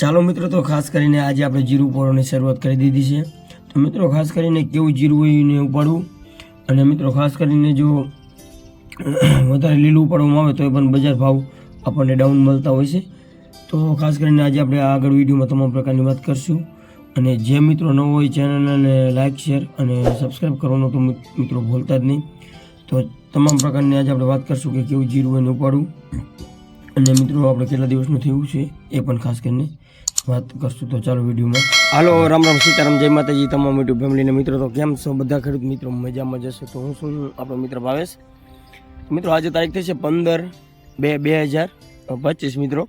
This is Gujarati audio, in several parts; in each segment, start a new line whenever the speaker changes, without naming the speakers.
ચાલો મિત્રો, તો ખાસ કરીને આજે આપણે જીરું ઉપાડવાની શરૂઆત કરી દીધી છે. તો મિત્રો, ખાસ કરીને કેવું જીરું હોય એને ઉપાડવું. અને મિત્રો, ખાસ કરીને જો વધારે લીલું ઉપાડવામાં આવે તો એ પણ બજાર ભાવ આપણને ડાઉન મળતા હોય છે. તો ખાસ કરીને આજે આપણે આગળ વિડીયોમાં તમામ પ્રકારની વાત કરશું. અને જે મિત્રો ન હોય ચેનલને લાઇક શેર અને સબસ્ક્રાઈબ કરવાનું તો મિત્રો ભૂલતા જ નહીં. તો તમામ પ્રકારની આજે આપણે વાત કરશું કે કેવું જીરું એને ઉપાડવું. અને મિત્રો, આપણે કેટલા દિવસનું થયું છે એ પણ ખાસ કરીને વાત કરશું તો ચાલો વિડીયોમાં. હાલો, રામ રામ સીતારામ, જય માતાજી, તમામ યુટ્યુબ ફેમિલીના મિત્રો, તો કેમ છો બધા ખેડૂત મિત્રો? મજામાં જશે તો હું શું આપણો મિત્ર ભાવેશ. મિત્રો, આજે તારીખ થઈ છે પંદર બે બે હજાર પચીસ મિત્રો.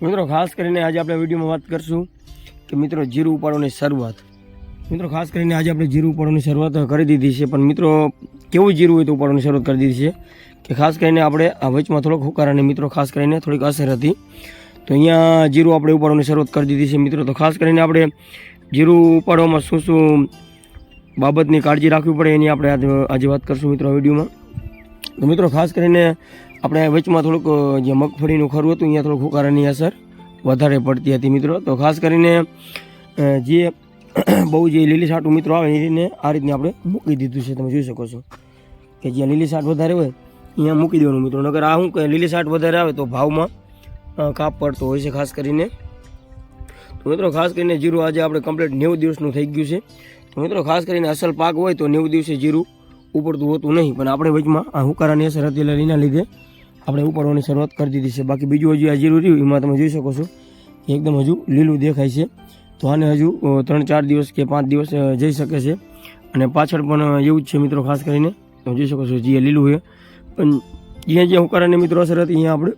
મિત્રો, ખાસ કરીને આજે આપણે વિડીયોમાં વાત કરશું કે મિત્રો, જીરું ઉપાડવાની શરૂઆત. મિત્રો, ખાસ કરીને આજે આપણે જીરું ઉપાડવાની શરૂઆત કરી દીધી છે, પણ મિત્રો, કેવું જીરું હોય તો ઉપાડવાની શરૂઆત કરી દીધી છે? કે ખાસ કરીને આપણે આ વચમાં થોડોક હુકારાની મિત્રો ખાસ કરીને થોડીક અસર હતી. તો અહીંયા જીરું આપણે ઉપાડવાની શરૂઆત કરી દીધી છે મિત્રો. તો ખાસ કરીને આપણે જીરું ઉપાડવામાં શું શું બાબતની કાળજી રાખવી પડે એની આપણે આજે વાત કરશું મિત્રો વિડીયોમાં. તો મિત્રો ખાસ કરીને આપણે વચમાં થોડુંક જે મગફળીનું ખરું હતું, અહીંયા થોડુંક હુકારાની અસર વધારે પડતી હતી મિત્રો. તો ખાસ કરીને જે બહુ જે લીલી સાટું મિત્રો આવે એને આ રીતને આપણે મૂકી દીધું છે. તમે જોઈ શકો છો કે જ્યાં લીલી સાટ વધારે હોય અહીંયા મૂકી દેવાનું મિત્રો. નગર આ શું કે લીલી સાટ વધારે આવે તો ભાવમાં કાપ પડતો હોય છે ખાસ કરીને. તો મિત્રો ખાસ કરીને જીરું આજે આપણે કમ્પ્લીટ નેવું દિવસનું થઈ ગયું છે. તો મિત્રો ખાસ કરીને અસલ પાક હોય તો નેવું દિવસે જીરું ઉપડતું હોતું નહીં. પણ આપણે વચમાં આ હુકારાની અસર હતી લીના લીધે આપણે ઉપાડવાની શરૂઆત કરી દીધી છે. બાકી બીજું હજુ આ જીરું રહ્યું, એમાં તમે જોઈ શકો છો એકદમ હજુ લીલું દેખાય છે. તો આને હજુ ત્રણ ચાર દિવસ કે પાંચ દિવસ જઈ શકે છે. અને પાછળ પણ એવું જ છે મિત્રો ખાસ કરીને. તમે જોઈ શકો છો જે લીલું છે. પણ અહીંયા જે હુકારાની મિત્રો અસર હતી, અહીંયા આપણે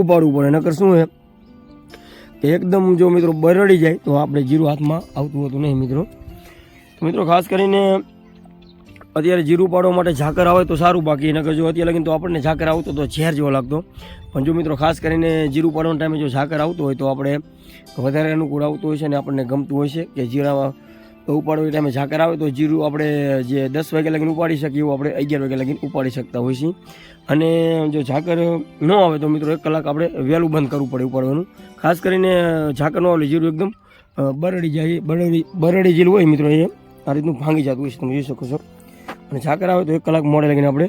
ઉપાડવું પડે. નકર શું છે કે એકદમ જો મિત્રો બરડી જાય, તો આપણે જીરું હાથમાં આવતું હતું નહીં મિત્રો. તો મિત્રો ખાસ કરીને અત્યારે જીરું પાડવા માટે ઝાકર આવે તો સારું બાકી. નકર જો અત્યારે લગીને તો આપણને ઝાકર આવતો તો ઝેર જેવો લાગતો. પણ જો મિત્રો ખાસ કરીને જીરું પાડવાના ટાઈમે જો ઝાકર આવતો હોય તો આપણે વધારે અનુકૂળ આવતું હોય છે અને આપણને ગમતું હોય છે કે જીરા ઉપાડવા ટાઈમે ઝાકર આવે તો જીરું આપણે જે દસ વાગ્યા લગીને ઉપાડી શકીએ એવું આપણે અગિયાર વાગ્યા લગીને ઉપાડી શકતા હોય છીએ. અને જો ઝાકર ન આવે તો મિત્રો એક કલાક આપણે વહેલું બંધ કરવું પડે ઉપાડવાનું. ખાસ કરીને ઝાકર ન આવે, જીરું એકદમ બરડી જાય, બરડી બરડી જીરું હોય મિત્રો એ આ રીતનું ભાંગી જતું હોય છે, તમે જોઈ શકો છો. અને ઝાકર આવે તો એક કલાક મોડે લગીને આપણે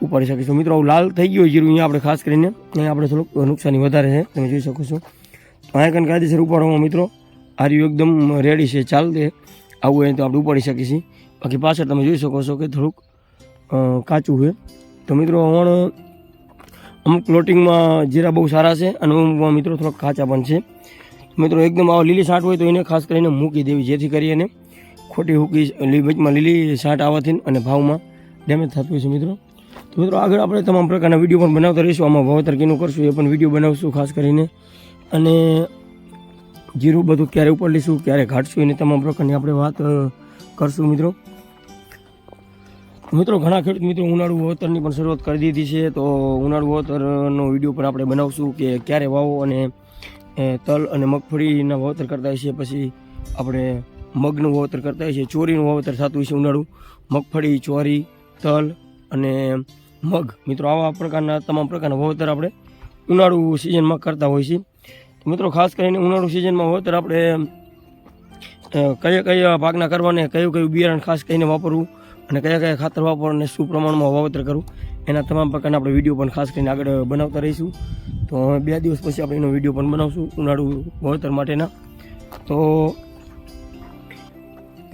ઉપાડી શકીશું મિત્રો, આવું લાલ થઈ ગયું હોય જીરું અહીંયા આપણે ખાસ કરીને. અહીંયા આપણે થોડુંક નુકસાની વધારે છે, તમે જોઈ શકો છો. તો અહીંયા કાયદેસર ઉપાડવામાં મિત્રો આ રહ્યું એકદમ રેડી છે ચાલતે આવું હોય તો આપણે ઉપાડી શકીએ છીએ બાકી પાછળ તમે જોઈ શકો છો કે થોડુંક કાચું છે. તો મિત્રો પણ અમુક પ્લોટિંગમાં જીરા બહુ સારા છે અને મિત્રો થોડાક કાચા પણ છે. મિત્રો, એકદમ આવા લીલી સાટ હોય તો એને ખાસ કરીને મૂકી દેવી, જેથી કરીને ખોટી હૂકી વચમાં લીલી સાટ આવવાથી અને ભાવમાં ડેમેજ થતું હોય છે, મિત્રો. તો મિત્રો, આગળ આપણે તમામ પ્રકારના વીડિયો પણ બનાવતા રહીશું. આમાં વાવેતર કેનું કરશું એ પણ વીડિયો બનાવશું ખાસ કરીને. અને જીરું બધું ક્યારે ઉપર લઈશું ક્યારે ઘાટશું, એની તમામ પ્રકારની આપણે વાત કરશું મિત્રો. મિત્રો, ઘણા ખેડૂત મિત્રો ઉનાળુ વાવેતરની પણ શરૂઆત કરી દીધી છે, તો ઉનાળુ વાવેતરનો વીડિયો પણ આપણે બનાવશું કે ક્યારે વાવો અને તલ અને મગફળીના વાવેતર કરતા હોય છે પછી આપણે મગનું વાવતર કરતા હોય છે ચોરીનું વાવેતર થતું છે ઉનાળુ. મગફળી, ચોરી, તલ અને મગ. મિત્રો, આવા પ્રકારના તમામ પ્રકારના વાવેતર આપણે ઉનાળુ સિઝનમાં કરતા હોય છે મિત્રો, ખાસ કરીને ઉનાળુ સિઝનમાં વાવેતર આપણે કયા કયા પાકના કરવાને કયું કયું બિયારણ ખાસ કરીને વાપરવું અને કયા કયા ખાતર વાપરવું અને શું પ્રમાણમાં વાવેતર કરવું, એના તમામ પ્રકારના આપણે વીડિયો પણ ખાસ કરીને આગળ બનાવતા રહીશું. તો બે દિવસ પછી આપણે એનો વીડિયો પણ બનાવશું ઉનાળુ વાવેતર માટેના. તો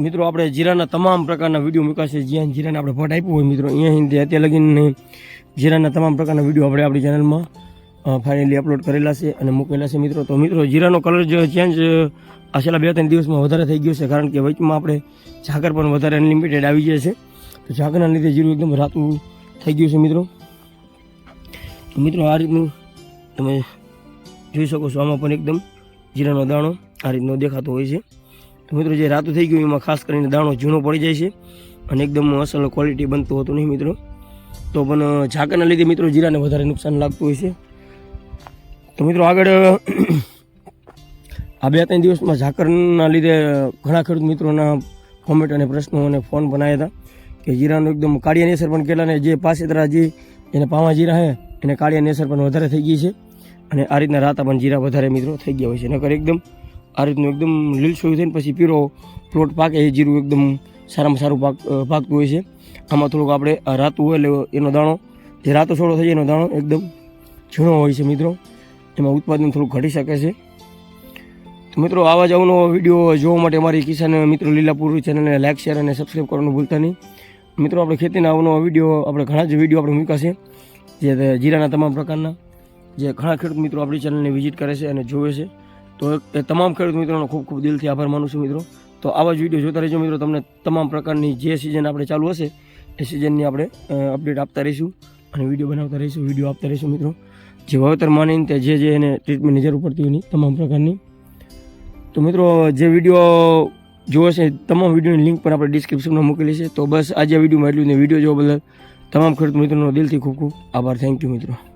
મિત્રો, આપણે જીરાના તમામ પ્રકારના વીડિયો મૂકાશે જ્યાં જીરાને આપણે ભટ આપ્યું હોય મિત્રો, અહીંયા હિન્દી અત્યારે લગીને, જીરાના તમામ પ્રકારના વીડિયો આપણે આપણી ચેનલમાં ફાઇનલી અપલોડ કરેલા છે અને મૂકેલા છે મિત્રો. તો મિત્રો, જીરાનો કલર જે ચેન્જ આ છેલ્લા બે ત્રણ દિવસમાં વધારે થઈ ગયો છે, કારણ કે વચમાં આપણે ઝાકર પણ વધારે અનલિમિટેડ આવી જાય છે. તો ઝાકરના લીધે જીરું એકદમ રાતું થઈ ગયું છે મિત્રો. મિત્રો, આ રીતનું તમે જોઈ શકો છો, આમાં પણ એકદમ જીરાનો દાણો આ રીતનો દેખાતો હોય છે. તો મિત્રો, જે રાતું થઈ ગયું એમાં ખાસ કરીને દાણો ઝીણો પડી જાય છે અને એકદમ અસલ ક્વોલિટી બનતું હતું નહીં મિત્રો. તો પણ ઝાકરના લીધે મિત્રો જીરાને વધારે નુકસાન લાગતું હોય છે. તો મિત્રો આગળ આ બે ત્રણ દિવસમાં ઝાકરના લીધે ઘણા ખેડૂત મિત્રોના કોમેન્ટ અને પ્રશ્નો અને ફોન આવ્યા હતા કે જીરાનું એકદમ કાળિયા અસર પણ કેટલાને જે પાસેતરા જે એને પાવા જીરા હે, એને કાળિયા અસર પણ વધારે થઈ ગઈ છે. અને આ રીતના રાતા પણ જીરા વધારે મિત્રો થઈ ગયા હોય છે. નકર એકદમ આ રીતનું એકદમ લીલસોયું થઈને પછી પીરો પ્લોટ પાકે એ જીરું એકદમ સારામાં સારું પાક પાકતું હોય છે. આમાં થોડુંક આપણે રાતું હોય એટલે એનો દાણો, જે રાતો છોડો થઈ જાય એનો દાણો એકદમ ઝીણો હોય છે મિત્રો. એમાં ઉત્પાદન થોડું ઘટી શકે છે. તો મિત્રો, આવા જ અવનવો વીડિયો જોવા માટે અમારી કિસાન મિત્રો લીલાપુર ચેનલને લાઇક શેર અને સબસ્ક્રાઈબ કરવાનું ભૂલતા નહીં. મિત્રો, આપણે ખેતીના અવનવા વીડિયો, આપણે ઘણા જ વીડિયો આપણે મૂક્યા જે જીરાના તમામ પ્રકારના, જે ઘણા ખેડૂત મિત્રો આપણી ચેનલને વિઝિટ કરે છે અને જોવે છે. તો એ તમામ ખેડૂત મિત્રોનો ખૂબ ખૂબ દિલથી આભાર માનું છું મિત્રો. તો આવા જ વીડિયો જોતા રહેજો મિત્રો, તમને તમામ પ્રકારની જે સિઝન આપણે ચાલુ હશે, એ સિઝનની આપણે અપડેટ આપતા રહીશું. અને વીડિયો બનાવતા રહીશું, વીડિયો આપતા રહીશું મિત્રો. જે વાવેતર માનીને તે જે જે એને ટ્રીટમેન્ટની જરૂર પડતી હોય તમામ પ્રકારની. તો મિત્રો, જે વીડિયો જુઓ છે તમામ વિડીયોની લિંક પણ આપણે ડિસ્ક્રિપ્શનમાં મૂકેલી છે. તો બસ આજે વિડીયોમાં એટલું ને વીડિયો જોવા બદલ તમામ ખેડૂત મિત્રોનો દિલથી ખૂબ ખૂબ આભાર. થેન્ક યુ મિત્રો.